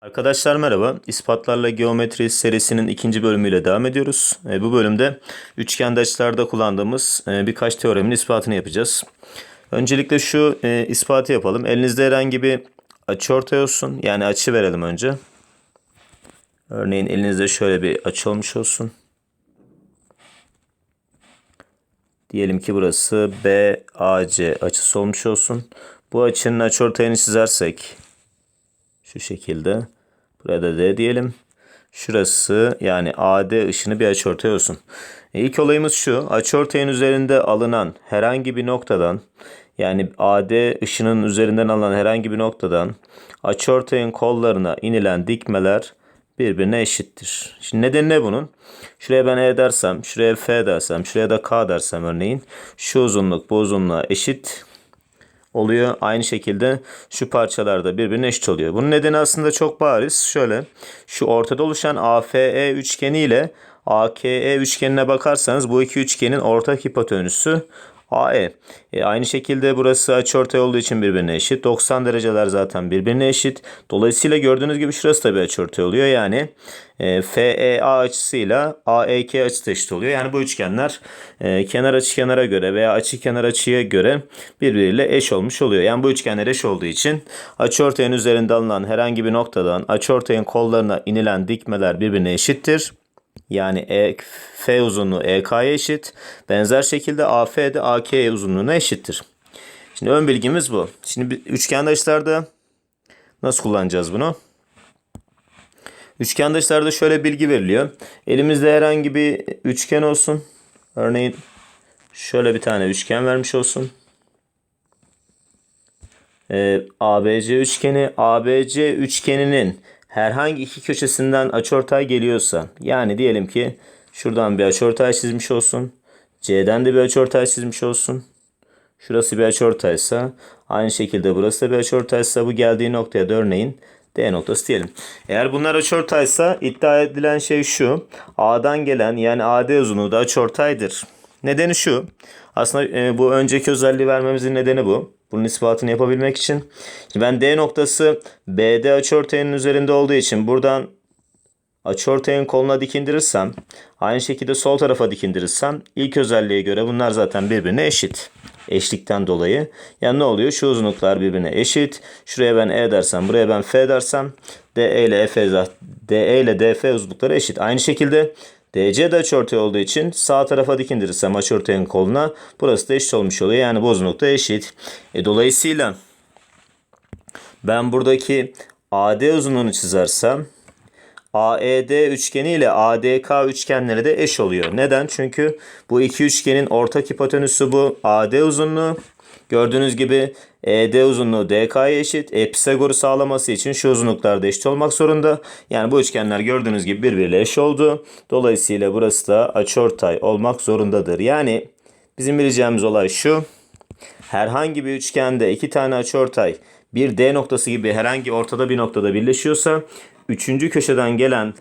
Arkadaşlar merhaba. İspatlarla Geometri serisinin ikinci bölümüyle devam ediyoruz. E, bu bölümde üçgende açılarda kullandığımız e, birkaç teoremin ispatını yapacağız. Öncelikle şu e, ispatı yapalım. Elinizde herhangi bir açıortay olsun. Yani açı verelim önce. Örneğin elinizde şöyle bir açı olmuş olsun. Diyelim ki burası BAC açısı olmuş olsun. Bu açının açıortayını çizersek şu şekilde. Buraya da D diyelim. Şurası yani AD ışını bir açıortay olsun. E, İlk olayımız şu. Açıortayın üzerinde alınan herhangi bir noktadan yani AD ışının üzerinden alınan herhangi bir noktadan açıortayın kollarına inilen dikmeler birbirine eşittir. Şimdi nedeni ne bunun? Şuraya ben E dersem, şuraya F dersem, şuraya da K dersem örneğin şu uzunluk bu uzunluğa eşit oluyor. Aynı şekilde şu parçalar da birbirine eşit oluyor. Bunun nedeni aslında çok bariz. Şöyle şu ortada oluşan AFE üçgeni ile AKE üçgenine bakarsanız bu iki üçgenin ortak hipotenüsü AE. E, aynı şekilde burası açıortay olduğu için birbirine eşit. 90 dereceler zaten birbirine eşit. Dolayısıyla gördüğünüz gibi şurası da bir açıortay oluyor. Yani e, FEA açısıyla AEK açısı eşit oluyor. Yani bu üçgenler e, kenar açı kenara göre veya açı kenar açıya göre birbiriyle eş olmuş oluyor. Yani bu üçgenler eş olduğu için açıortayın üzerinde alınan herhangi bir noktadan açıortayın kollarına inilen dikmeler birbirine eşittir. Yani E, F uzunluğu EK'ya eşit. Benzer şekilde AF de AK uzunluğuna eşittir. Şimdi ön bilgimiz bu. Şimdi üçgende açılarda nasıl kullanacağız bunu? Üçgende açılarda şöyle bilgi veriliyor. Elimizde herhangi bir üçgen olsun. Örneğin şöyle bir tane üçgen vermiş olsun. Ee, ABC üçgeni ABC üçgeninin herhangi iki köşesinden açıortay geliyorsa yani diyelim ki şuradan bir açıortay çizmiş olsun. C'den de bir açıortay çizmiş olsun. Şurası bir açıortaysa aynı şekilde burası da bir açıortaysa bu geldiği noktaya da örneğin D noktası diyelim. Eğer bunlar açıortaysa iddia edilen şey şu. A'dan gelen yani AD uzunluğu da açıortaydır. Nedeni şu. Aslında e, bu önceki özelliği vermemizin nedeni bu. Bunun ispatını yapabilmek için. Ben D noktası BD açıortayının üzerinde olduğu için buradan açıortayın koluna dikindirirsem aynı şekilde sol tarafa dikindirirsem ilk özelliğe göre bunlar zaten birbirine eşit. Eşlikten dolayı. Yani ne oluyor? Şu uzunluklar birbirine eşit. Şuraya ben E dersem, buraya ben F dersem DE ile F DE ile DF uzunlukları eşit. Aynı şekilde DC de açıortay olduğu için sağ tarafa dikindirirsem açıortayın koluna burası da eşit olmuş oluyor. Yani da eşit. E, dolayısıyla ben buradaki AD uzunluğunu çizersem AED üçgeni ile ADK üçgenleri de eş oluyor. Neden? Çünkü bu iki üçgenin ortak hipotenüsü bu. AD uzunluğu Gördüğünüz gibi ED uzunluğu DK'ya eşit. E, Pisagor'u sağlaması için şu uzunluklar da eşit olmak zorunda. Yani bu üçgenler gördüğünüz gibi birbiriyle eş oldu. Dolayısıyla burası da açıortay olmak zorundadır. Yani bizim bileceğimiz olay şu. Herhangi bir üçgende iki tane açıortay bir D noktası gibi herhangi ortada bir noktada birleşiyorsa üçüncü köşeden gelen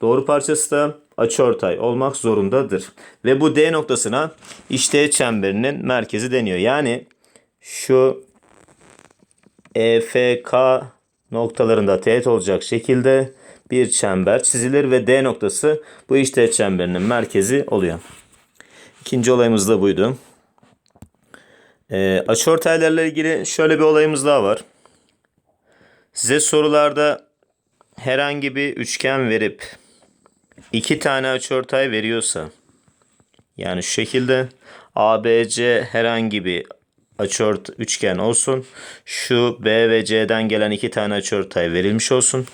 doğru parçası da açıortay olmak zorundadır. Ve bu D noktasına işte çemberinin merkezi deniyor. Yani şu EFK noktalarında teğet olacak şekilde bir çember çizilir ve D noktası bu işte çemberinin merkezi oluyor. İkinci olayımız da buydu. E, açıortaylarla ilgili şöyle bir olayımız daha var. Size sorularda herhangi bir üçgen verip iki tane açıortay veriyorsa yani şu şekilde ABC herhangi bir açıort üçgen olsun. Şu B ve C'den gelen iki tane açıortay verilmiş olsun.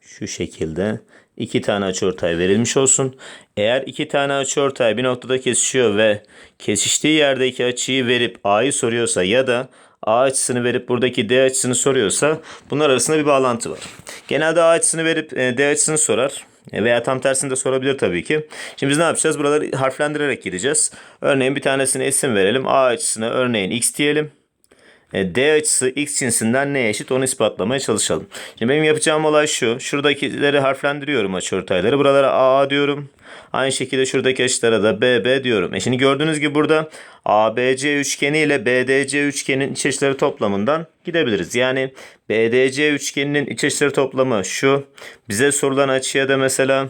Şu şekilde iki tane açıortay verilmiş olsun. Eğer iki tane açıortay bir noktada kesişiyor ve kesiştiği yerdeki açıyı verip A'yı soruyorsa ya da A açısını verip buradaki D açısını soruyorsa bunlar arasında bir bağlantı var. Genelde A açısını verip e, D açısını sorar. E, Veya tam tersini de sorabilir tabii ki. Şimdi biz ne yapacağız? Buraları harflendirerek gideceğiz. Örneğin bir tanesine isim verelim. A açısına örneğin X diyelim. E, D açısı x cinsinden neye eşit onu ispatlamaya çalışalım. Şimdi benim yapacağım olay şu. Şuradakileri harflendiriyorum açıortayları. Buralara AA diyorum. Aynı şekilde şuradaki açılara da BB diyorum. E şimdi gördüğünüz gibi burada ABC üçgeni ile BDC üçgenin iç açıları toplamından gidebiliriz. Yani BDC üçgeninin iç açıları toplamı şu. Bize sorulan açıya da mesela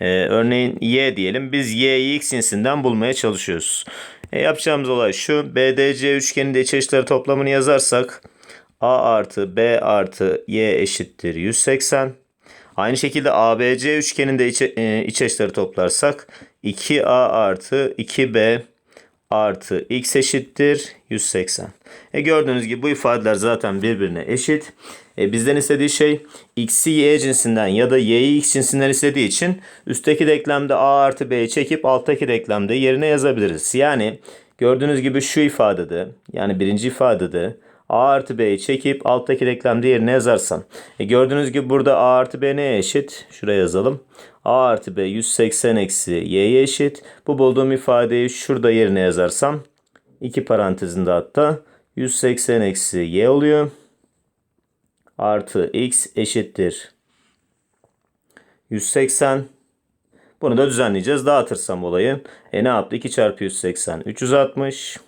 ee, örneğin y diyelim. Biz y'yi x cinsinden bulmaya çalışıyoruz. E, yapacağımız olay şu. BDC üçgeninde iç açıları toplamını yazarsak a artı b artı y eşittir 180. Aynı şekilde ABC üçgeninde iç, e, iç açıları toplarsak 2a artı 2b artı x eşittir 180. E gördüğünüz gibi bu ifadeler zaten birbirine eşit. E bizden istediği şey x'i y cinsinden ya da y'yi x cinsinden istediği için üstteki denklemde a artı b'yi çekip alttaki denklemde yerine yazabiliriz. Yani gördüğünüz gibi şu ifadede yani birinci ifadede a artı b'yi çekip alttaki denklemde yerine yazarsam. E gördüğünüz gibi burada a artı b neye eşit? Şuraya yazalım. A artı b 180 eksi y'ye eşit. Bu bulduğum ifadeyi şurada yerine yazarsam iki parantezinde hatta 180 eksi y oluyor. Artı x eşittir. 180. Bunu da düzenleyeceğiz. Dağıtırsam olayı. E ne yaptı? 2 çarpı 180. 360.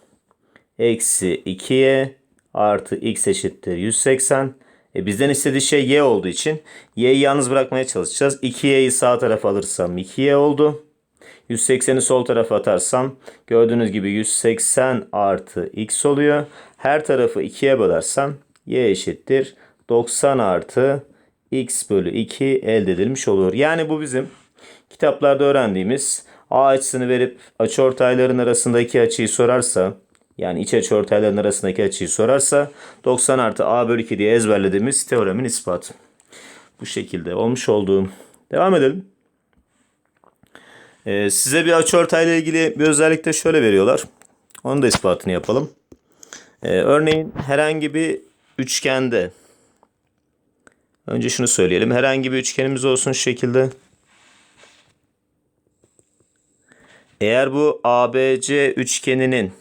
Eksi 2y artı x eşittir 180. E bizden istediği şey y olduğu için y'yi yalnız bırakmaya çalışacağız. 2y'yi sağ tarafa alırsam 2y oldu. 180'i sol tarafa atarsam gördüğünüz gibi 180 artı x oluyor. Her tarafı 2'ye bölersem y eşittir 90 artı x bölü 2 elde edilmiş olur. Yani bu bizim kitaplarda öğrendiğimiz a açısını verip açıortayların arasındaki açıyı sorarsa yani iç açıortayların arasındaki açıyı sorarsa 90 artı a bölü 2 diye ezberlediğimiz teoremin ispatı. Bu şekilde olmuş olduğum. Devam edelim. Ee, size bir açıortayla ilgili bir özellik de şöyle veriyorlar. Onun da ispatını yapalım. Ee, örneğin herhangi bir üçgende önce şunu söyleyelim. Herhangi bir üçgenimiz olsun şu şekilde. Eğer bu ABC üçgeninin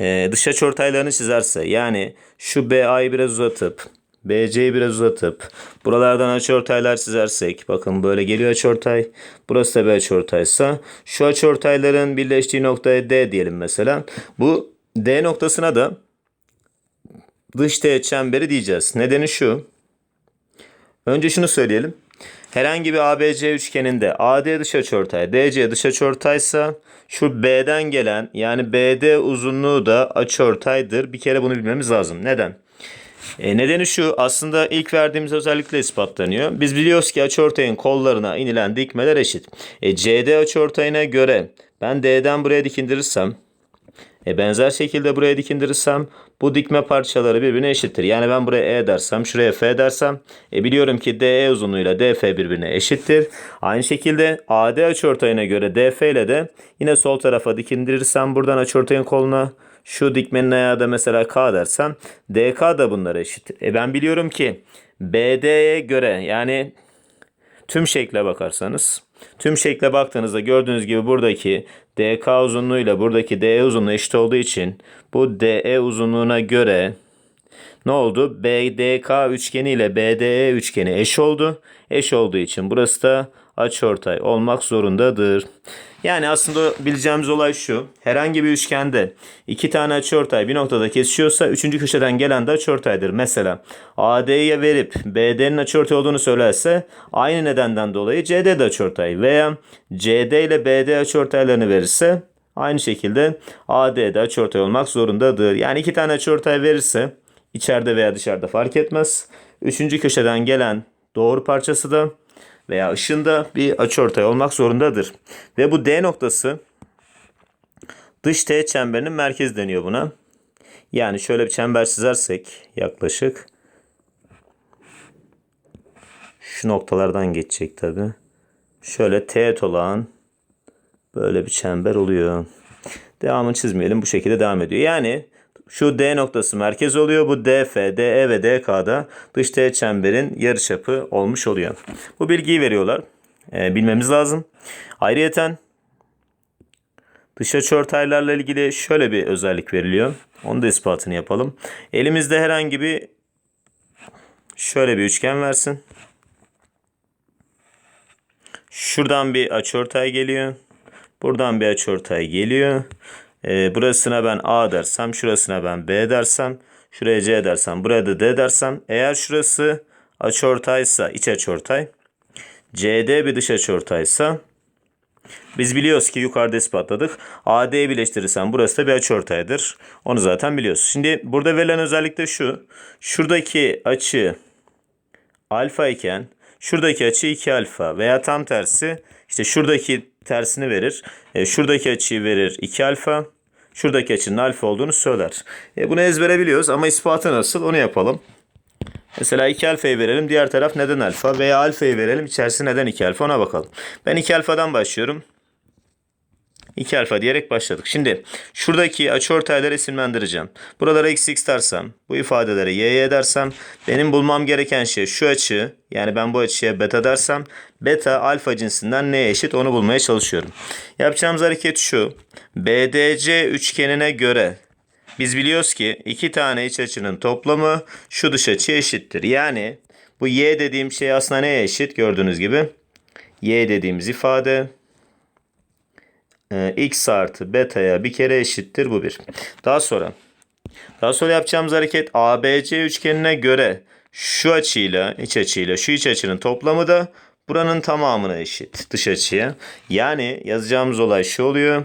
e, dış açıortaylarını çizerse yani şu BA'yı biraz uzatıp BC'yi biraz uzatıp buralardan açıortaylar çizersek bakın böyle geliyor açıortay. Burası da bir açıortaysa şu açıortayların birleştiği noktaya D diyelim mesela. Bu D noktasına da dış teğet çemberi diyeceğiz. Nedeni şu. Önce şunu söyleyelim. Herhangi bir ABC üçgeninde AD dış açıortay, DC dış açıortaysa şu B'den gelen yani BD uzunluğu da açıortaydır. Bir kere bunu bilmemiz lazım. Neden? E, nedeni şu aslında ilk verdiğimiz özellikle ispatlanıyor. Biz biliyoruz ki açıortayın kollarına inilen dikmeler eşit. E, CD açıortayına göre ben D'den buraya dikindirirsem e, benzer şekilde buraya dikindirirsem bu dikme parçaları birbirine eşittir. Yani ben buraya E dersem şuraya F dersem e, biliyorum ki DE uzunluğuyla DF birbirine eşittir. Aynı şekilde AD açıortayına göre DF ile de yine sol tarafa dikindirirsem buradan açıortayın koluna şu dikmenin ayağı da mesela K dersem DK da bunlara eşittir. E ben biliyorum ki BD'ye göre yani tüm şekle bakarsanız tüm şekle baktığınızda gördüğünüz gibi buradaki DK uzunluğuyla buradaki DE uzunluğu eşit olduğu için bu DE uzunluğuna göre ne oldu? BDK üçgeni ile BDE üçgeni eş oldu. Eş olduğu için burası da açıortay olmak zorundadır. Yani aslında bileceğimiz olay şu. Herhangi bir üçgende iki tane açıortay bir noktada kesişiyorsa üçüncü köşeden gelen de açıortaydır. Mesela AD'ye verip BD'nin açıortay olduğunu söylerse aynı nedenden dolayı CD de açıortay veya CD ile BD açıortaylarını verirse aynı şekilde AD de açıortay olmak zorundadır. Yani iki tane açıortay verirse içeride veya dışarıda fark etmez. Üçüncü köşeden gelen doğru parçası da veya ışığında bir açıortay olmak zorundadır. Ve bu D noktası dış teğet çemberinin merkezi deniyor buna. Yani şöyle bir çember çizersek yaklaşık şu noktalardan geçecek tabi. Şöyle teğet olan böyle bir çember oluyor. Devamını çizmeyelim. Bu şekilde devam ediyor. Yani şu D noktası merkez oluyor. Bu DF, DE ve DK'da dış teğet çemberin yarıçapı olmuş oluyor. Bu bilgiyi veriyorlar. Ee, bilmemiz lazım. Ayrıyeten Dış açıortaylarla ilgili şöyle bir özellik veriliyor. Onu da ispatını yapalım. Elimizde herhangi bir şöyle bir üçgen versin. Şuradan bir açıortay geliyor. Buradan bir açıortay geliyor. Ee, burasına ben A dersem, şurasına ben B dersem, şuraya C dersem, buraya da D dersem. Eğer şurası açıortaysa, iç açıortay, CD bir dış açıortaysa biz biliyoruz ki yukarıda ispatladık. AD'yi birleştirirsem burası da bir açıortaydır. Onu zaten biliyoruz. Şimdi burada verilen özellik de şu. Şuradaki açı alfa iken şuradaki açı 2 alfa veya tam tersi işte şuradaki tersini verir. E, şuradaki açıyı verir 2 alfa. Şuradaki açının alfa olduğunu söyler. E, bunu ezbere biliyoruz ama ispatı nasıl onu yapalım. Mesela 2 alfayı verelim. Diğer taraf neden alfa? Veya alfayı verelim. İçerisi neden 2 alfa? Ona bakalım. Ben 2 alfadan başlıyorum. 2 alfa diyerek başladık. Şimdi şuradaki açıortayları isimlendireceğim. Buralara x x dersem, bu ifadeleri y y dersem benim bulmam gereken şey şu açı. Yani ben bu açıya beta dersem beta alfa cinsinden neye eşit onu bulmaya çalışıyorum. Yapacağımız hareket şu. BDC üçgenine göre biz biliyoruz ki iki tane iç açının toplamı şu dış açıya eşittir. Yani bu y dediğim şey aslında neye eşit gördüğünüz gibi. y dediğimiz ifade e, x artı beta'ya bir kere eşittir bu bir. Daha sonra daha sonra yapacağımız hareket ABC üçgenine göre şu açıyla iç açıyla şu iç açının toplamı da buranın tamamına eşit dış açıya. Yani yazacağımız olay şu oluyor.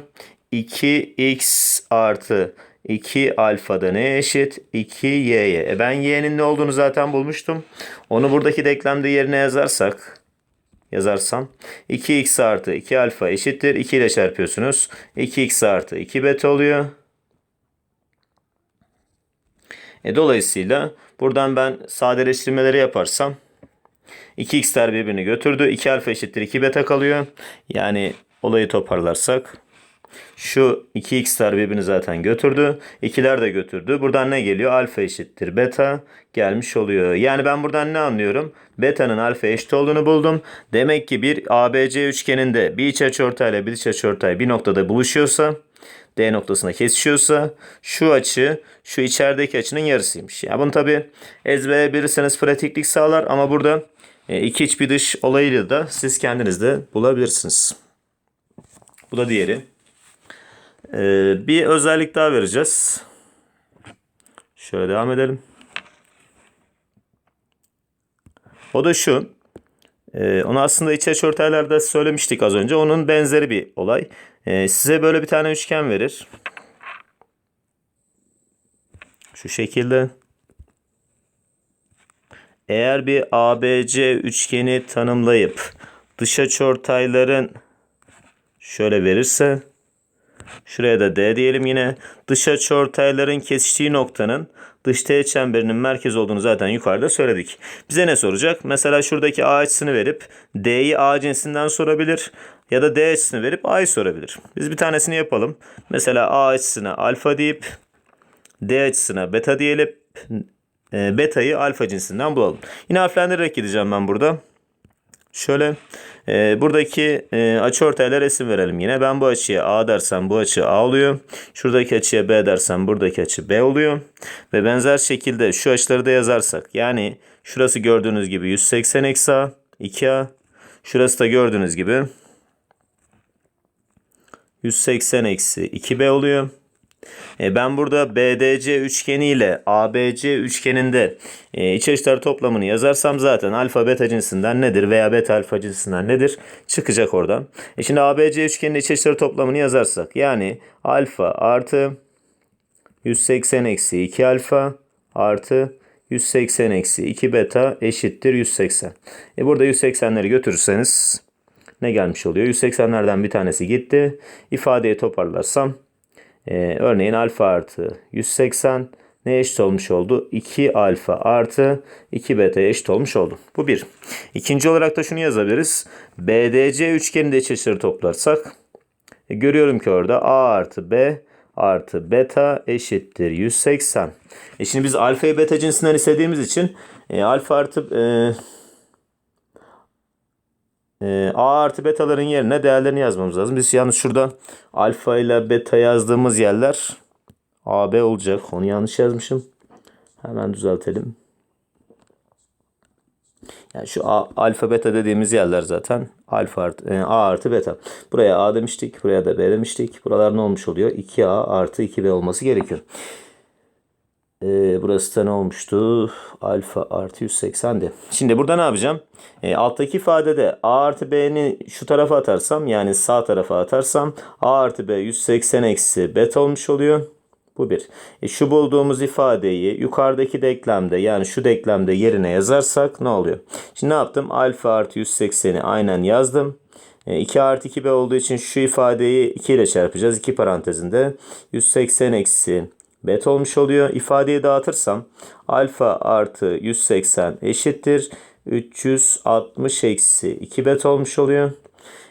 2x artı 2 alfada ne eşit? 2y'ye. E ben y'nin ne olduğunu zaten bulmuştum. Onu buradaki denklemde yerine yazarsak yazarsam 2x artı 2 alfa eşittir. 2 ile çarpıyorsunuz. 2x artı 2 beta oluyor. E dolayısıyla buradan ben sadeleştirmeleri yaparsam 2x'ler birbirini götürdü. 2 alfa eşittir 2 beta kalıyor. Yani olayı toparlarsak şu 2x'ler birbirini zaten götürdü. 2'ler de götürdü. Buradan ne geliyor? Alfa eşittir beta gelmiş oluyor. Yani ben buradan ne anlıyorum? Beta'nın alfa eşit olduğunu buldum. Demek ki bir ABC üçgeninde bir iç açıortay ile bir dış açıortay bir noktada buluşuyorsa D noktasına kesişiyorsa şu açı şu içerideki açının yarısıymış. Ya yani bunu tabi ezbere bilirseniz pratiklik sağlar ama burada e, iki iç bir dış olayıyla da siz kendiniz de bulabilirsiniz. Bu da diğeri. Ee, bir özellik daha vereceğiz. Şöyle devam edelim. O da şu. Ee, onu aslında iç açıortaylarda söylemiştik az önce. Onun benzeri bir olay. Ee, size böyle bir tane üçgen verir. Şu şekilde. Eğer bir ABC üçgeni tanımlayıp dış açıortayların şöyle verirse Şuraya da D diyelim yine. Dış açıortayların kesiştiği noktanın dış teğet çemberinin merkez olduğunu zaten yukarıda söyledik. Bize ne soracak? Mesela şuradaki A açısını verip D'yi A cinsinden sorabilir. Ya da D açısını verip A'yı sorabilir. Biz bir tanesini yapalım. Mesela A açısına alfa deyip D açısına beta diyelim. E, beta'yı alfa cinsinden bulalım. Yine harflendirerek gideceğim ben burada. Şöyle e, buradaki e, açı ortayla resim verelim yine. Ben bu açıya A dersem bu açı A oluyor. Şuradaki açıya B dersem buradaki açı B oluyor. Ve benzer şekilde şu açıları da yazarsak. Yani şurası gördüğünüz gibi 180 eksi A 2A. Şurası da gördüğünüz gibi 180 eksi 2B oluyor. E ben burada BDC üçgeni ile ABC üçgeninde e, iç açılar toplamını yazarsam zaten alfa beta cinsinden nedir veya beta alfa cinsinden nedir çıkacak oradan. E şimdi ABC üçgeninde iç açıları toplamını yazarsak yani alfa artı 180 eksi 2 alfa artı 180 eksi 2 beta eşittir 180. E burada 180'leri götürürseniz ne gelmiş oluyor? 180'lerden bir tanesi gitti. İfadeyi toparlarsam ee, örneğin alfa artı 180 ne eşit olmuş oldu? 2 alfa artı 2 beta eşit olmuş oldu. Bu bir. İkinci olarak da şunu yazabiliriz. BDC iç açıları toplarsak e, görüyorum ki orada A artı B artı beta eşittir 180. E şimdi biz alfayı beta cinsinden istediğimiz için e, alfa artı e, Ee, A artı betaların yerine değerlerini yazmamız lazım. Biz yalnız şurada alfa ile beta yazdığımız yerler AB olacak. Onu yanlış yazmışım. Hemen düzeltelim. Yani şu A, alfa beta dediğimiz yerler zaten alfa artı, e, A artı beta. Buraya A demiştik. Buraya da B demiştik. Buralar ne olmuş oluyor? 2A artı 2B olması gerekiyor. Ee, burası da ne olmuştu? Alfa artı 180'di. Şimdi burada ne yapacağım? E, alttaki ifadede A artı B'ni şu tarafa atarsam yani sağ tarafa atarsam A artı B 180 eksi beta olmuş oluyor. Bu bir. E, şu bulduğumuz ifadeyi yukarıdaki denklemde yani şu denklemde yerine yazarsak ne oluyor? Şimdi ne yaptım? Alfa artı 180'i aynen yazdım. E, 2 artı 2b olduğu için şu ifadeyi 2 ile çarpacağız. 2 parantezinde 180 eksi beta olmuş oluyor. İfadeyi dağıtırsam alfa artı 180 eşittir. 360 eksi 2 beta olmuş oluyor.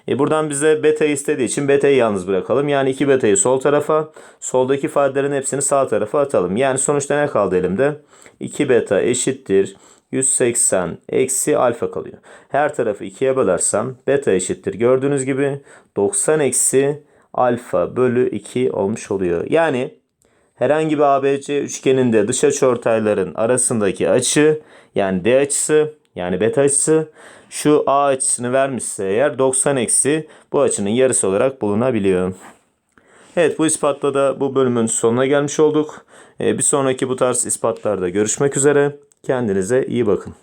E buradan bize beta istediği için beta'yı yalnız bırakalım. Yani 2 beta'yı sol tarafa, soldaki ifadelerin hepsini sağ tarafa atalım. Yani sonuçta ne kaldı elimde? 2 beta eşittir 180 eksi alfa kalıyor. Her tarafı 2'ye bölersem beta eşittir. Gördüğünüz gibi 90 eksi alfa bölü 2 olmuş oluyor. Yani herhangi bir ABC üçgeninde dış açıortayların arasındaki açı yani D açısı yani beta açısı şu A açısını vermişse eğer 90 eksi bu açının yarısı olarak bulunabiliyor. Evet bu ispatla da bu bölümün sonuna gelmiş olduk. Ee, bir sonraki bu tarz ispatlarda görüşmek üzere. Kendinize iyi bakın.